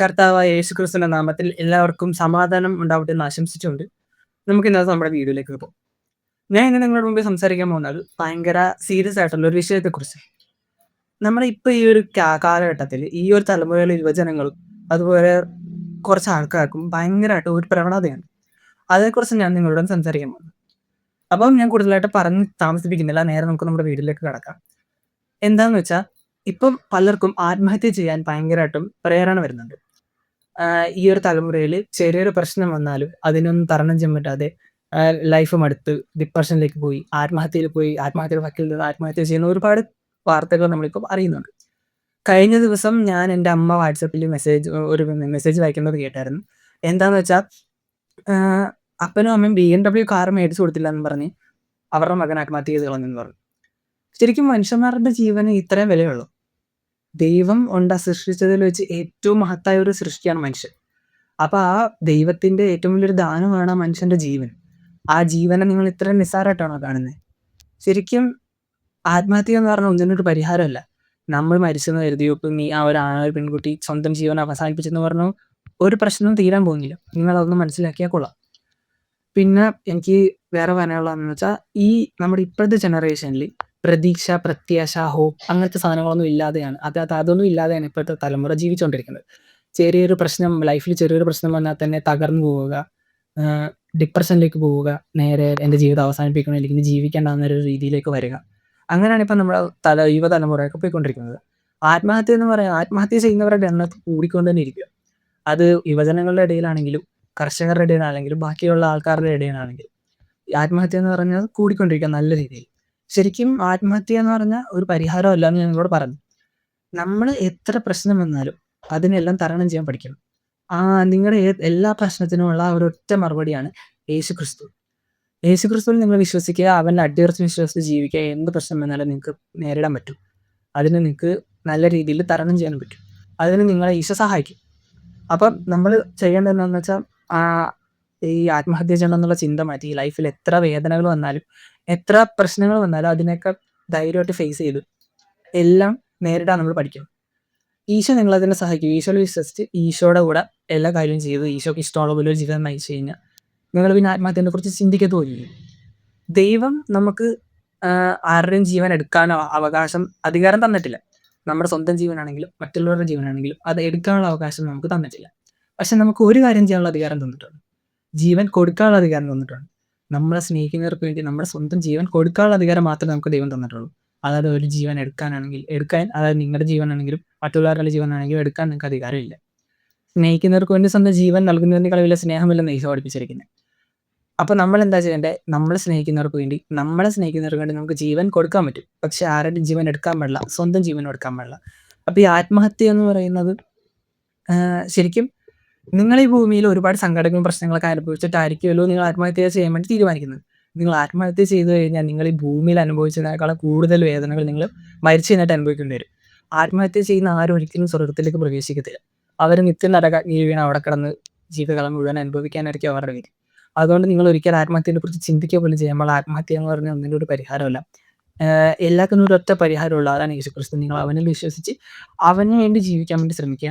കർത്താവായ യേശുക്രിസ്തുവിന്റെ നാമത്തിൽ എല്ലാവർക്കും സമാധാനം ഉണ്ടാവട്ടെ എന്ന് ആശംസിച്ചുകൊണ്ട് നമുക്ക് ഇന്നത്തെ നമ്മുടെ വീഡിയോയിലേക്ക് പോകും. ഞാൻ ഇന്ന് നിങ്ങളുടെ മുമ്പിൽ സംസാരിക്കാൻ പോകുന്നത് ഭയങ്കര സീരിയസ് ആയിട്ടുള്ള ഒരു വിഷയത്തെക്കുറിച്ച് നമ്മുടെ ഇപ്പൊ ഈ ഒരു കാലഘട്ടത്തിൽ ഈ ഒരു തലമുറയിലെ യുവജനങ്ങളും അതുപോലെ കുറച്ച് ആൾക്കാർക്കും ഭയങ്കരമായിട്ട് ഒരു പ്രവണതയാണ് അതേക്കുറിച്ച് ഞാൻ നിങ്ങളോട് സംസാരിക്കാൻ പോകുന്നത് അപ്പം ഞാൻ കൂടുതലായിട്ട് പറഞ്ഞ് താമസിപ്പിക്കുന്നില്ല. നേരെ നമുക്ക് നമ്മുടെ വീട്ടിലേക്ക് കടക്കാം. എന്താന്ന് വെച്ചാൽ ഇപ്പം പലർക്കും ആത്മഹത്യ ചെയ്യാൻ ഭയങ്കരമായിട്ടും പ്രേരണ വരുന്നുണ്ട്. ഈ ഒരു തലമുറയിൽ ചെറിയൊരു പ്രശ്നം വന്നാലും അതിനൊന്നും തരണം ചെയ്യാൻ പറ്റാതെ ലൈഫ് മടുത്ത് ഡിപ്രഷനിലേക്ക് പോയി ആത്മഹത്യയിൽ പോയി ആത്മഹത്യയുടെ വക്കിൽ നിന്ന് ആത്മഹത്യ ചെയ്യുന്ന ഒരുപാട് വാർത്തകൾ നമ്മളിപ്പോൾ അറിയുന്നുണ്ട്. കഴിഞ്ഞ ദിവസം ഞാൻ എന്റെ അമ്മ വാട്സപ്പിൽ മെസ്സേജ് ഒരു മെസ്സേജ് വായിക്കുന്നത് കേട്ടായിരുന്നു. എന്താന്ന് വെച്ചാൽ അപ്പനും അമ്മയും ബി എം ഡബ്ല്യു കാർ മേടിച്ചു കൊടുത്തില്ല എന്ന് പറഞ്ഞ് അവരുടെ മകൻ ആത്മഹത്യ ചെയ്ത് കളഞ്ഞെന്ന് പറഞ്ഞു. ശരിക്കും മനുഷ്യന്മാരുടെ ജീവന് ഇത്രയും വിലയുള്ളൂ ദൈവം ഉണ്ട സൃഷ്ടിച്ചതിൽ വെച്ച് ഏറ്റവും മഹത്തായ ഒരു സൃഷ്ടിയാണ് മനുഷ്യൻ. അപ്പൊ ആ ദൈവത്തിന്റെ ഏറ്റവും വലിയൊരു ദാനമാണ് ആ മനുഷ്യന്റെ ജീവൻ. ആ ജീവനെ നിങ്ങൾ ഇത്ര നിസ്സാരമായിട്ടാണോ കാണുന്നത് ശരിക്കും ആത്മഹത്യ എന്ന് പറഞ്ഞാൽ ഒന്നിനൊരു പരിഹാരമല്ല. നമ്മൾ മരിച്ചെന്ന് കരുതിയോ ഇപ്പം നീ ആ ഒരു ആ ഒരു പെൺകുട്ടി സ്വന്തം ജീവൻ അവസാനിപ്പിച്ചെന്ന് പറഞ്ഞു ഒരു പ്രശ്നവും തീരാൻ പോകുന്നില്ല. നിങ്ങൾ അതൊന്ന് മനസ്സിലാക്കിയാൽ കൊള്ളാം. പിന്നെ എനിക്ക് വേറെ പറയാനുള്ളതെന്ന് വെച്ചാൽ ഈ നമ്മുടെ ഇപ്പോഴത്തെ ജനറേഷനിൽ പ്രതീക്ഷ പ്രത്യാശ ഹോപ്പ് അങ്ങനത്തെ സാധനങ്ങളൊന്നും ഇല്ലാതെയാണ്. അത് അത് അതൊന്നും ഇല്ലാതെയാണ് ഇപ്പോഴത്തെ തലമുറ ജീവിച്ചുകൊണ്ടിരിക്കുന്നത് ചെറിയൊരു പ്രശ്നം ലൈഫിൽ ചെറിയൊരു പ്രശ്നം വന്നാൽ തന്നെ തകർന്നു പോവുക ഡിപ്രഷനിലേക്ക് പോവുക നേരെ എന്റെ ജീവിതം അവസാനിപ്പിക്കണം അല്ലെങ്കിൽ ജീവിക്കേണ്ട എന്നൊരു രീതിയിലേക്ക് വരിക. അങ്ങനെയാണ് ഇപ്പം നമ്മുടെ തല യുവതലമുറയൊക്കെ പോയിക്കൊണ്ടിരിക്കുന്നത്. ആത്മഹത്യ എന്ന് പറയാം ആത്മഹത്യ ചെയ്യുന്നവരുടെ എണ്ണം കൂടിക്കൊണ്ട് തന്നെ ഇരിക്കുക. അത് യുവജനങ്ങളുടെ ഇടയിലാണെങ്കിലും കർഷകരുടെ ഇടയിലാണെങ്കിലും ബാക്കിയുള്ള ആൾക്കാരുടെ ഇടയിലാണെങ്കിലും ആത്മഹത്യ എന്ന് പറഞ്ഞാൽ കൂടിക്കൊണ്ടിരിക്കുക നല്ല രീതിയിൽ. ശരിക്കും ആത്മഹത്യ എന്ന് പറഞ്ഞാൽ ഒരു പരിഹാരമല്ല എന്ന് ഞാൻ നിങ്ങളോട് പറഞ്ഞു. നമ്മൾ എത്ര പ്രശ്നം വന്നാലും അതിനെല്ലാം തരണം ചെയ്യാൻ പഠിക്കണം. ആ നിങ്ങളുടെ എല്ലാ പ്രശ്നത്തിനുമുള്ള ഒരൊറ്റ മറുപടിയാണ് യേശു ക്രിസ്തു യേശു ക്രിസ്തുവിൽ നിങ്ങൾ വിശ്വസിക്കുക അവന്റെ അടിയുറച്ച് വിശ്വസിച്ച് ജീവിക്കുക എന്ത് പ്രശ്നം വന്നാലും നിങ്ങൾക്ക് നേരിടാൻ പറ്റും. അതിന് നിങ്ങൾക്ക് നല്ല രീതിയിൽ തരണം ചെയ്യാൻ പറ്റും. അതിന് നിങ്ങളെ ഈശോ സഹായിക്കും. അപ്പം നമ്മൾ ചെയ്യേണ്ടത് എന്താണെന്ന് വെച്ചാൽ ഈ ആത്മഹത്യ ചെയ്യണം എന്നുള്ള ചിന്ത മാറ്റി ലൈഫിൽ എത്ര വേദനകൾ വന്നാലും എത്ര പ്രശ്നങ്ങൾ വന്നാലും അതിനേക്കാൾ ധൈര്യമായിട്ട് ഫേസ് ചെയ്ത് എല്ലാം നേരിടാൻ നമ്മൾ പഠിക്കണം. ഈശോ നിങ്ങളതിനെ സഹായിക്കും. ഈശോയിൽ വിശ്വസിച്ച് ഈശോയുടെ കൂടെ എല്ലാ കാര്യവും ചെയ്ത് ഈശോക്ക് ഇഷ്ടമുള്ള പോലെ ഒരു ജീവിതം നയിച്ചു കഴിഞ്ഞാൽ നിങ്ങൾ പിന്നെ ആത്മഹത്യനെ കുറിച്ച് ചിന്തിക്കത്തു പോയി ദൈവം നമുക്ക് ആരുടെയും ജീവൻ എടുക്കാനോ അവകാശം അധികാരം തന്നിട്ടില്ല. നമ്മുടെ സ്വന്തം ജീവനാണെങ്കിലും മറ്റുള്ളവരുടെ ജീവനാണെങ്കിലും അത് എടുക്കാനുള്ള അവകാശം നമുക്ക് തന്നിട്ടില്ല. പക്ഷെ നമുക്ക് ഒരു കാര്യം ചെയ്യാനുള്ള അധികാരം തന്നിട്ടുണ്ട്. ജീവൻ കൊടുക്കാനുള്ള അധികാരം തന്നിട്ടുണ്ട്. നമ്മളെ സ്നേഹിക്കുന്നവർക്ക് വേണ്ടി നമ്മുടെ സ്വന്തം ജീവൻ കൊടുക്കാനുള്ള അധികാരം മാത്രമേ നമുക്ക് ദൈവം തന്നിട്ടുള്ളൂ. അതായത് ഒരു ജീവൻ എടുക്കാനാണെങ്കിൽ എടുക്കാൻ അതായത് നിങ്ങളുടെ ജീവനാണെങ്കിലും മറ്റുള്ളവരുടെ ജീവനാണെങ്കിലും എടുക്കാൻ നിങ്ങൾക്ക് അധികാരമില്ല. സ്നേഹിക്കുന്നവർക്ക് വേണ്ടി സ്വന്തം ജീവൻ നൽകുന്നതിനേക്കാൾ വലിയ സ്നേഹമില്ലെന്ന് ഈശോ പഠിപ്പിച്ചിരിക്കുന്നത് അപ്പൊ നമ്മൾ എന്താ ചെയ്യേണ്ടത് നമ്മളെ സ്നേഹിക്കുന്നവർക്ക് വേണ്ടി നമ്മളെ സ്നേഹിക്കുന്നവർക്ക് വേണ്ടി നമുക്ക് ജീവൻ കൊടുക്കാൻ പറ്റും. പക്ഷെ ആരുടെ ജീവൻ എടുക്കാൻ പാടില്ല സ്വന്തം ജീവൻ എടുക്കാൻ പാടില്ല. അപ്പൊ ഈ ആത്മഹത്യ എന്ന് പറയുന്നത് ശരിക്കും നിങ്ങൾ ഈ ഭൂമിയിൽ ഒരുപാട് സങ്കടങ്ങളും പ്രശ്നങ്ങളൊക്കെ അനുഭവിച്ചിട്ടായിരിക്കുമല്ലോ നിങ്ങൾ ആത്മഹത്യ ചെയ്യാൻ വേണ്ടി തീരുമാനിക്കുന്നത്. നിങ്ങൾ ആത്മഹത്യ ചെയ്തു കഴിഞ്ഞാൽ നിങ്ങൾ ഈ ഭൂമിയിൽ അനുഭവിച്ചതിനേക്കാളും കൂടുതൽ വേദനകൾ നിങ്ങൾ മരിച്ചു കഴിഞ്ഞിട്ട് അനുഭവിക്കേണ്ടി വരും. ആത്മഹത്യ ചെയ്യുന്ന ആരും ഒരിക്കലും സ്വർഗത്തിലേക്ക് പ്രവേശിക്കത്തില്ല. അവർ നിത്യം നരകാഗ്നി വീണ അവിടെ കിടന്ന് ജീവിതകാലം മുഴുവൻ അനുഭവിക്കാനായിരിക്കും അവരുടെ വീട് അതുകൊണ്ട് നിങ്ങൾ ഒരിക്കലും ആത്മഹത്യനെ കുറിച്ച് ചിന്തിക്കുക പോലും ചെയ്യുമ്പോൾ ആത്മഹത്യ എന്ന് പറഞ്ഞാൽ ഒന്നിന്റെ ഒരു പരിഹാരമല്ല എല്ലാത്തിനും ഒരു ഒറ്റ പരിഹാരമുള്ള അതാണ് യേശുക്രിസ്തു. നിങ്ങൾ അവനിൽ വിശ്വസിച്ച് അവന് വേണ്ടി ജീവിക്കാൻ വേണ്ടി ശ്രമിക്കുക.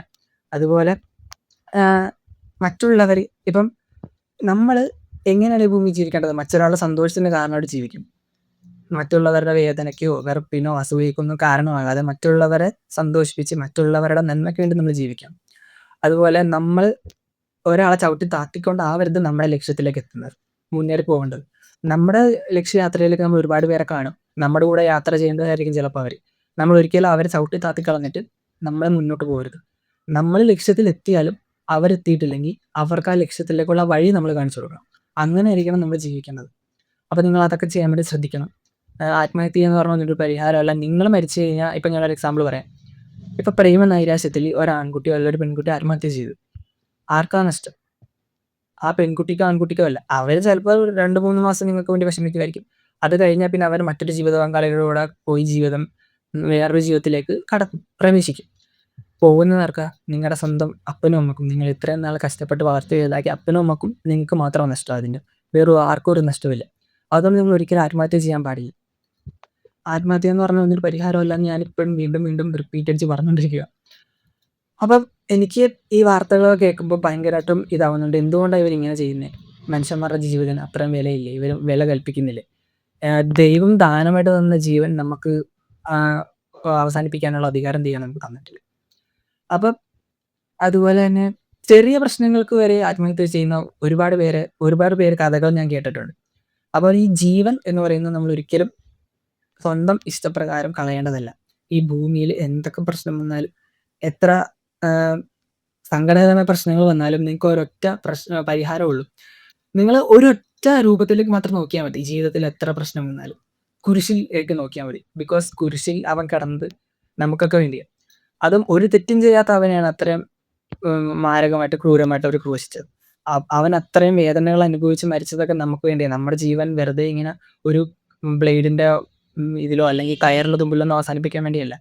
അതുപോലെ മറ്റുള്ളവർ ഇപ്പം നമ്മൾ എങ്ങനെയാണ് ഭൂമി ജീവിക്കേണ്ടത്? മറ്റൊരാളുടെ സന്തോഷത്തിന് കാരണമായിട്ട് ജീവിക്കും. മറ്റുള്ളവരുടെ വേദനയ്ക്കോ വെറുപ്പിനോ അസൂയക്കോ കാരണമാകാതെ മറ്റുള്ളവരെ സന്തോഷിപ്പിച്ച് മറ്റുള്ളവരുടെ നന്മയ്ക്ക് വേണ്ടി നമ്മൾ ജീവിക്കാം. അതുപോലെ നമ്മൾ ഒരാളെ ചവിട്ടി താത്തിക്കൊണ്ടാവരുത് നമ്മുടെ ലക്ഷ്യത്തിലേക്ക് എത്തുന്നത്. മുന്നേറി പോകേണ്ടത്. നമ്മുടെ ലക്ഷ്യയാത്രയിലേക്ക് നമ്മൾ ഒരുപാട് പേരെ കാണും. നമ്മുടെ കൂടെ യാത്ര ചെയ്യേണ്ടതായിരിക്കും ചിലപ്പോൾ അവർ നമ്മൾ ഒരിക്കലും അവരെ ചവിട്ടി താത്തി കളഞ്ഞിട്ട് നമ്മൾ മുന്നോട്ട് പോകരുത്. നമ്മൾ ലക്ഷ്യത്തിൽ എത്തിയാലും അവരെത്തിയിട്ടില്ലെങ്കിൽ അവർക്ക് ആ ലക്ഷ്യത്തിലേക്കുള്ള വഴി നമ്മൾ കാണിച്ചു കൊടുക്കണം. അങ്ങനെ ആയിരിക്കണം നമ്മൾ ജീവിക്കേണ്ടത്. അപ്പോൾ നിങ്ങൾ അതൊക്കെ ചെയ്യാൻ വേണ്ടി ശ്രദ്ധിക്കണം. ആത്മഹത്യ എന്ന് പറഞ്ഞ ഒരു പരിഹാരമല്ല നിങ്ങൾ മരിച്ചു കഴിഞ്ഞാൽ ഇപ്പം ഞാനൊരു എക്സാമ്പിൾ പറയാം. ഇപ്പം പ്രേമ നൈരാശ്യത്തിൽ ഒരു ആൺകുട്ടിയോ അല്ലെങ്കിൽ ഒരു പെൺകുട്ടി ആത്മഹത്യ ചെയ്തു. ആർക്കാ നഷ്ടം? ആ പെൺകുട്ടിക്കോ ആൺകുട്ടിക്കോ അല്ല. അവർ ചിലപ്പോൾ രണ്ട് മൂന്ന് മാസം നിങ്ങൾക്ക് വേണ്ടി വിഷമിക്കുമായിരിക്കും. അത് കഴിഞ്ഞാൽ പിന്നെ അവർ മറ്റൊരു ജീവിത പങ്കാളികളുടെ കൂടെ പോയി ജീവിതം വേറൊരു ജീവിതത്തിലേക്ക് കടക്കും പ്രവേശിക്കും. പോകുന്നതാർക്കാ നിങ്ങളുടെ സ്വന്തം അപ്പനും അമ്മക്കും നിങ്ങൾ ഇത്രയും നാൾ കഷ്ടപ്പെട്ട് വളർത്തി വലുതാക്കി അപ്പനും അമ്മക്കും നിങ്ങൾക്ക് മാത്രമാണ് നഷ്ടം അതിന്റെ വേറെ ആർക്കും ഒരു നഷ്ടമില്ല അതുകൊണ്ട് നിങ്ങൾ ഒരിക്കലും ആത്മഹത്യ ചെയ്യാൻ പാടില്ല ആത്മഹത്യ എന്ന് പറഞ്ഞാൽ ഒന്നൊരു പരിഹാരമല്ല എന്ന് ഞാനിപ്പോഴും വീണ്ടും വീണ്ടും റിപ്പീറ്റ് അടിച്ച് പറഞ്ഞുകൊണ്ടിരിക്കുക അപ്പം എനിക്ക് ഈ വാർത്തകൾ കേൾക്കുമ്പോൾ ഭയങ്കരമായിട്ടും ഇതാവുന്നുണ്ട്. എന്തുകൊണ്ടാണ് ഇവരിങ്ങനെ ചെയ്യുന്നത് മനുഷ്യന്മാരുടെ ജീവിതം അത്രയും വിലയില്ലേ? ഇവർ വില കൽപ്പിക്കുന്നില്ലേ? ദൈവം ദാനമായിട്ട് തന്ന ജീവൻ നമുക്ക് അവസാനിപ്പിക്കാനുള്ള അധികാരം ചെയ്യാൻ നമുക്ക് തന്നിട്ടില്ല. അപ്പം അതുപോലെ തന്നെ ചെറിയ പ്രശ്നങ്ങൾക്ക് വരെ ആത്മഹത്യ ചെയ്യുന്ന ഒരുപാട് പേര് ഒരുപാട് പേര് കഥകൾ ഞാൻ കേട്ടിട്ടുണ്ട്. അപ്പോൾ ഈ ജീവൻ എന്ന് പറയുന്നത് നമ്മൾ ഒരിക്കലും സ്വന്തം ഇഷ്ടപ്രകാരം കളയേണ്ടതല്ല. ഈ ഭൂമിയിൽ എന്തൊക്കെ പ്രശ്നം വന്നാലും എത്ര സങ്കടകരമായ പ്രശ്നങ്ങൾ വന്നാലും നിങ്ങൾക്ക് ഒരൊറ്റ പ്രശ്ന പരിഹാരമുള്ളൂ. നിങ്ങൾ ഒരൊറ്റ രൂപത്തിലേക്ക് മാത്രം നോക്കിയാൽ മതി. ജീവിതത്തിൽ എത്ര പ്രശ്നം വന്നാലും. കുരിശിലേക്ക് നോക്കിയാൽ മതി. ബിക്കോസ് കുരിശിൽ അവൻ കടന്നത് നമുക്കൊക്കെ വേണ്ടിയാണ്. അതും ഒരു തെറ്റും ചെയ്യാത്ത അവനെയാണ് അത്രയും മാരകമായിട്ട് ക്രൂരമായിട്ട് അവർ ക്രൂശിച്ചത്. അവൻ അത്രയും വേദനകൾ അനുഭവിച്ച് മരിച്ചതൊക്കെ നമുക്ക് വേണ്ടിയാണ്. നമ്മുടെ ജീവൻ വെറുതെ ഇങ്ങനെ ഒരു ബ്ലേഡിന്റെ ഇതിലോ അല്ലെങ്കിൽ കയറിലോ തുമ്പിലൊന്നും അവസാനിപ്പിക്കാൻ വേണ്ടിയല്ല.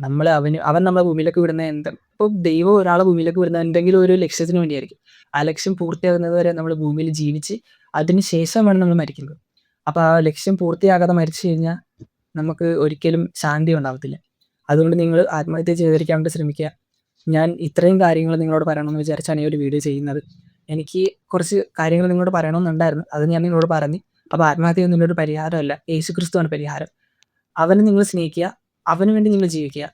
നമ്മൾ അവന് അവൻ നമ്മളെ ഭൂമിയിലേക്ക് വിടുന്ന എന്ത് ഇപ്പോൾ ദൈവം ഒരാളെ ഭൂമിയിലേക്ക് വിടുന്ന എന്തെങ്കിലും ഒരു ലക്ഷ്യത്തിന് വേണ്ടിയായിരിക്കും. ആ ലക്ഷ്യം പൂർത്തിയാകുന്നത് വരെ നമ്മൾ ഭൂമിയിൽ ജീവിച്ച് അതിന് ശേഷമാണ് നമ്മൾ മരിക്കുന്നത്. അപ്പോൾ ആ ലക്ഷ്യം പൂർത്തിയാകാതെ മരിച്ചു കഴിഞ്ഞാൽ നമുക്ക് ഒരിക്കലും ശാന്തി ഉണ്ടാവത്തില്ല. അതുകൊണ്ട് നിങ്ങൾ ആത്മഹത്യ ചെയ്തിരിക്കാൻ വേണ്ടി ശ്രമിക്കുക. ഞാൻ ഇത്രയും കാര്യങ്ങൾ നിങ്ങളോട് പറയണമെന്ന് വിചാരിച്ചാണ് ഈ ഒരു വീഡിയോ ചെയ്യുന്നത്. എനിക്ക് കുറച്ച് കാര്യങ്ങൾ നിങ്ങളോട് പറയണമെന്നുണ്ടായിരുന്നു. അത് ഞാൻ നിങ്ങളോട് പറഞ്ഞു. അപ്പോൾ ആത്മഹത്യ ഒന്നും ഒരു പരിഹാരമല്ല. യേശു ക്രിസ്തുവാണ് പരിഹാരം. അവനെ നിങ്ങൾ സ്നേഹിക്കുക. അവന് വേണ്ടി നിങ്ങൾ ജീവിക്കുക.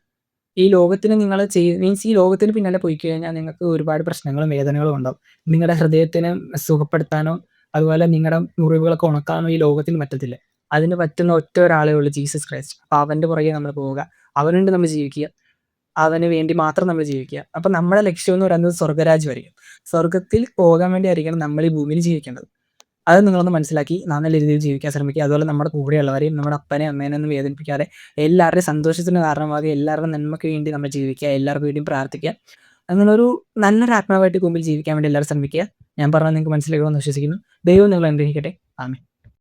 ഈ ലോകത്തിന് നിങ്ങൾ ചെയ് മീൻസ് ഈ ലോകത്തിന് പിന്നാലെ പോയി കഴിഞ്ഞാൽ നിങ്ങൾക്ക് ഒരുപാട് പ്രശ്നങ്ങളും വേദനകളും ഉണ്ടാവും. നിങ്ങളുടെ ഹൃദയത്തിനെ സുഖപ്പെടുത്താനോ അതുപോലെ നിങ്ങളുടെ മുറിവുകളൊക്കെ ഉണക്കാനോ ഈ ലോകത്തിന് പറ്റത്തില്ല. അതിന് പറ്റുന്ന ഒറ്റ ഒരാളേ ഉള്ളൂ ജീസസ് ക്രൈസ്റ്റ്. അപ്പോൾ അവന്റെ പുറകെ നമ്മൾ പോവുക. അവന് വേണ്ടി നമ്മൾ ജീവിക്കുക. അവന് വേണ്ടി മാത്രം നമ്മൾ ജീവിക്കുക. അപ്പോൾ നമ്മുടെ ലക്ഷ്യം എന്ന് പറയുന്നത് സ്വർഗരാജ്യമായിരിക്കും. സ്വർഗത്തിൽ പോകാൻ വേണ്ടി ആയിരിക്കണം നമ്മൾ ഈ ഭൂമിയിൽ ജീവിക്കേണ്ടത്. അത് നിങ്ങളൊന്ന് മനസ്സിലാക്കി നല്ല രീതിയിൽ ജീവിക്കാൻ ശ്രമിക്കുക. അതുപോലെ നമ്മുടെ കൂടെയുള്ളവരെയും നമ്മുടെ അപ്പനെ അമ്മേനെ ഒന്നും വേദനിപ്പിക്കാതെ എല്ലാവരുടെയും സന്തോഷത്തിന് കാരണമാകുക. എല്ലാവരുടെയും നന്മയ്ക്ക് വേണ്ടി നമ്മൾ ജീവിക്കുക. എല്ലാവർക്കും വേണ്ടിയും പ്രാർത്ഥിക്കുക. അങ്ങനൊരു നല്ലൊരു ആത്മാവായിട്ട് മുമ്പിൽ ജീവിക്കാൻ വേണ്ടി എല്ലാവരും ശ്രമിക്കുക. ഞാൻ പറഞ്ഞത് നിങ്ങൾക്ക് മനസ്സിലാക്കുമെന്ന് വിശ്വസിക്കുന്നു. ദൈവം നിങ്ങൾ അനുഗ്രഹിക്കട്ടെ. ആമേൻ.